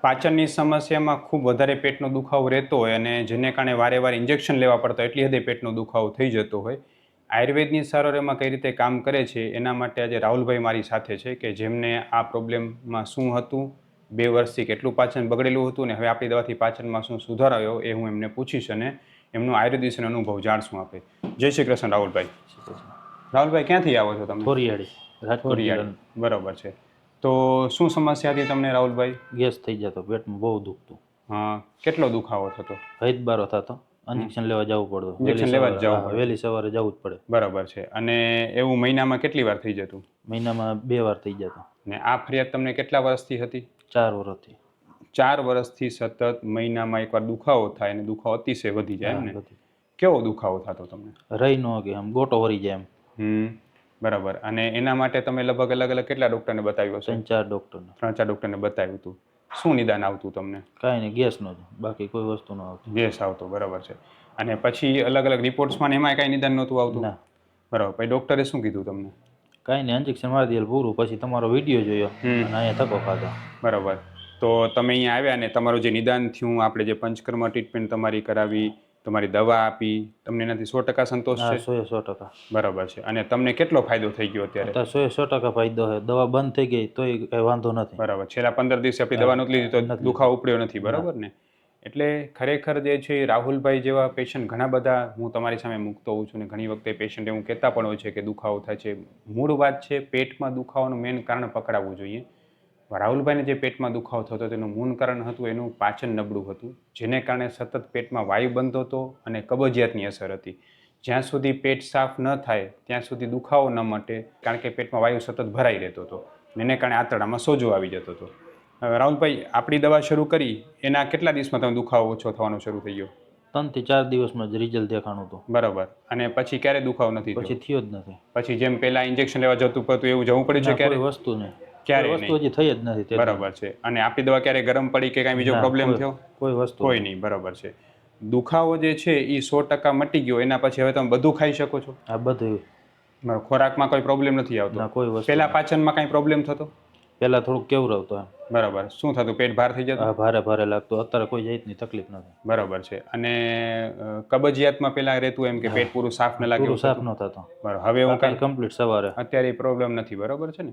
પાચનની સમસ્યામાં ખૂબ વધારે પેટનો દુખાવો રહેતો હોય અને જેને કારણે વારે વારે ઇન્જેક્શન લેવા પડતા હોય એટલી હદે પેટનો દુખાવો થઈ જતો હોય આયુર્વેદની સારવાર એમાં કઈ રીતે કામ કરે છે? એના માટે આજે રાહુલભાઈ મારી સાથે છે કે જેમને આ પ્રોબ્લેમમાં શું હતું બે વર્ષથી કેટલું પાચન બગડેલું હતું અને હવે આપણી દવાથી પાચનમાં શું સુધાર આવ્યો એ હું એમને પૂછીશ અને એમનો આયુર્વેદ વિશેનો અનુભવ જાણશું આપે. જય શ્રી કૃષ્ણ રાહુલભાઈ. રાહુલભાઈ ક્યાંથી આવો છો તમે? ખોરિયાળી રાજકોટ બરોબર છે. તો શું સમસ્યા હતી તમને રાહુલભાઈ? ગેસ થઈ જતો પેટમાં બહુ દુખતું. હા કેટલો દુખાવો થતો? હૈદ બારો થતો. ઇન્જેક્શન લેવા જવું પડતું. ઇન્જેક્શન લેવા જ જવું વહેલી સવારે જવું જ પડે. બરાબર છે. અને એવું મહિનામાં કેટલી વાર થઈ જતું? મહિનામાં બે વાર થઈ જતો. ને આ ફરિયાદ તમને કેટલા વર્ષથી હતી? ચાર વર્ષથી. ચાર વર્ષથી સતત મહિનામાં એકવાર દુખાવો થાય અને દુખાવો અતિશય વધી જાય એમ ને? કેવો દુખાવો થતો તમને? રહી ન કે આમ ગોટો વરી જાય એમ. હમ. બરાબર. અને એના માટે તમે લગભગ અલગ અલગ કેટલા ડૉક્ટરને બતાવ્યું છે ત્રણ ચાર ડૉક્ટરને ત્રણ ચાર ડોક્ટરને બતાવ્યું હતું. શું નિદાન આવતું તમને? કાંઈ નહીં ગેસનો જ બાકી કોઈ વસ્તુ ન આવતું. ગેસ આવતો બરાબર છે. અને પછી અલગ અલગ રિપોર્ટ્સમાં એમાં કાંઈ નિદાન નહોતું આવતું? ના. બરાબર. પછી ડૉક્ટરે શું કીધું તમને? કાંઈ નહીં ઇન્જેક્શન મારી દીધેલ પૂરું. પછી તમારો વીડિયો જોયો. અને અહીંયા તકો ખાધો. બરાબર. તો તમે અહીંયા આવ્યા ને તમારું જે નિદાન થયું આપણે જે પંચકર્મ ટ્રીટમેન્ટ તમારી કરાવી તમારી દવા આપી તમને એનાથી સો ટકા સંતોષ છે? સો સો ટકા. બરાબર છે. અને તમને કેટલો ફાયદો થઈ ગયો અત્યારે? સો સો ટકા ફાયદો છે. દવા બંધ થઈ ગઈ તોય કઈ વાંધો નથી. બરાબર. છેલ્લા પંદર દિવસે આપણી દવા નહોતી લીધી તો દુખાવો ઉપડ્યો નથી બરાબર ને? એટલે ખરેખર જે છે રાહુલભાઈ જેવા પેશન્ટ ઘણા બધા હું તમારી સામે મૂકતો હોઉં છું ને ઘણી વખતે પેશન્ટ એવું કહેતા પણ હોય છે કે દુખાવો થાય છે. મૂળ વાત છે પેટમાં દુખાવાનું મેઇન કારણ પકડાવવું જોઈએ. રાહુલભાઈને જે પેટમાં દુખાવો થતો તેનું મૂળ કારણ હતું એનું પાચન નબળું હતું જેને કારણે સતત પેટમાં વાયુ બનતો હતો અને કબજિયાતની અસર હતી. જ્યાં સુધી પેટ સાફ ન થાય ત્યાં સુધી દુખાવો ન મટે કારણ કે પેટમાં વાયુ સતત ભરાઈ રહેતો હતો એને કારણે આંતરડામાં સોજો આવી જતો હતો. હવે રાહુલભાઈ આપણી દવા શરૂ કરી એના કેટલા દિવસમાં તમે દુખાવો ઓછો થવાનો શરૂ થઈ ગયો? ત્રણથી ચાર દિવસમાં જ રિઝલ્ટ દેખાણું હતું. બરાબર. અને પછી ક્યારે દુખાવો નથી પછી થયો જ નથી. પછી જેમ પહેલાં ઇન્જેક્શન લેવા જતું પડતું એવું જવું પડ્યું છે ક્યારે? વસ્તુ નહીં. ક્યારે વસ્તુ હજી થઈ જ નથી બરાબર છે. અને આપી દવા ક્યારે ગરમ પડી કે કાંઈ બીજો પ્રોબ્લેમ થયો? કોઈ વસ્તુ કોઈ નહીં. બરાબર છે. દુખાવો જે છે એ સો ટકા મટી ગયો. એના પછી હવે તમે બધું ખાઈ શકો છો? આ બધું. ખોરાકમાં કોઈ પ્રોબ્લેમ નથી આવતો? કોઈ વસ્તુ પહેલા પાચનમાં કાંઈ પ્રોબ્લેમ થતો? પહેલા થોડુંક કેવું રહેતું બરાબર. શું થતું? પેટ ભાર થઈ જતું? ભારે ભારે લાગતું. અત્યારે કોઈ જાતની તકલીફ નથી. બરાબર છે. અને કબજિયાતમાં પેલા રહેતું એમ કે પેટ પૂરું સાફ ન લાગે સાફ ન થતો. બરાબર. હવે હું કાંઈ કમ્પ્લીટ સવારે. અત્યારે પ્રોબ્લેમ નથી. બરાબર છે ને?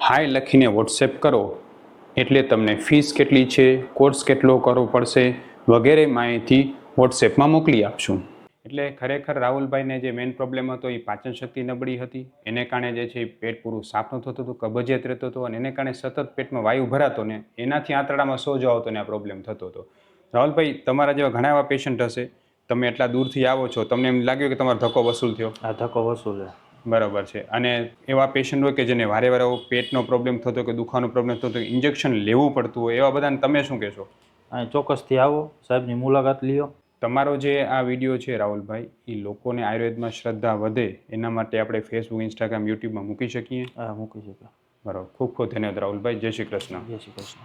હાય લખીને વોટ્સએપ કરો. એટલે તમને ફીસ કેટલી છે કોર્સ કેટલો કરવો પડશે વગેરે માહિતી વોટ્સએપમાં મોકલી આપશું. એટલે ખરેખર રાહુલભાઈને જે મેઇન પ્રોબ્લેમ હતો એ પાચન શક્તિ નબળી હતી. એને કારણે જે છે પેટ પૂરું સાફ નહોતું થતું કબજિયાત રહેતો હતો અને એને કારણે સતત પેટમાં વાયુ ભરાતો ને એનાથી આંતરડામાં સોજો આવતો ને આ પ્રોબ્લેમ થતો હતો. રાહુલભાઈ, તમારા જેવા ઘણા એવા પેશન્ટ હશે. તમે એટલા દૂરથી આવો છો. તમને એમ લાગ્યું કે તમારો ધક્કો વસૂલ થયો. આ ધક્કો વસૂલે બરાબર છે. અને એવા પેશન્ટ હોય કે જેને વારે વારે પેટનો પ્રોબ્લેમ થતો કે દુખાવાનો પ્રોબ્લેમ થતો ઇન્જેક્શન લેવું પડતું હોય એવા બધાને તમે શું કહેશો? ચોક્કસથી આવો. સાહેબની મુલાકાત લ્યો. તમારો જે આ વીડિયો છે રાહુલભાઈ એ લોકોને આયુર્વેદમાં શ્રદ્ધા વધે એના માટે આપણે ફેસબુક ઇન્સ્ટાગ્રામ યુટ્યુબમાં મૂકી શકીએ? હા મૂકી શકીએ. બરાબર. ખૂબ ખૂબ ધન્યવાદ રાહુલભાઈ. જય શ્રી કૃષ્ણ. જય શ્રી કૃષ્ણ.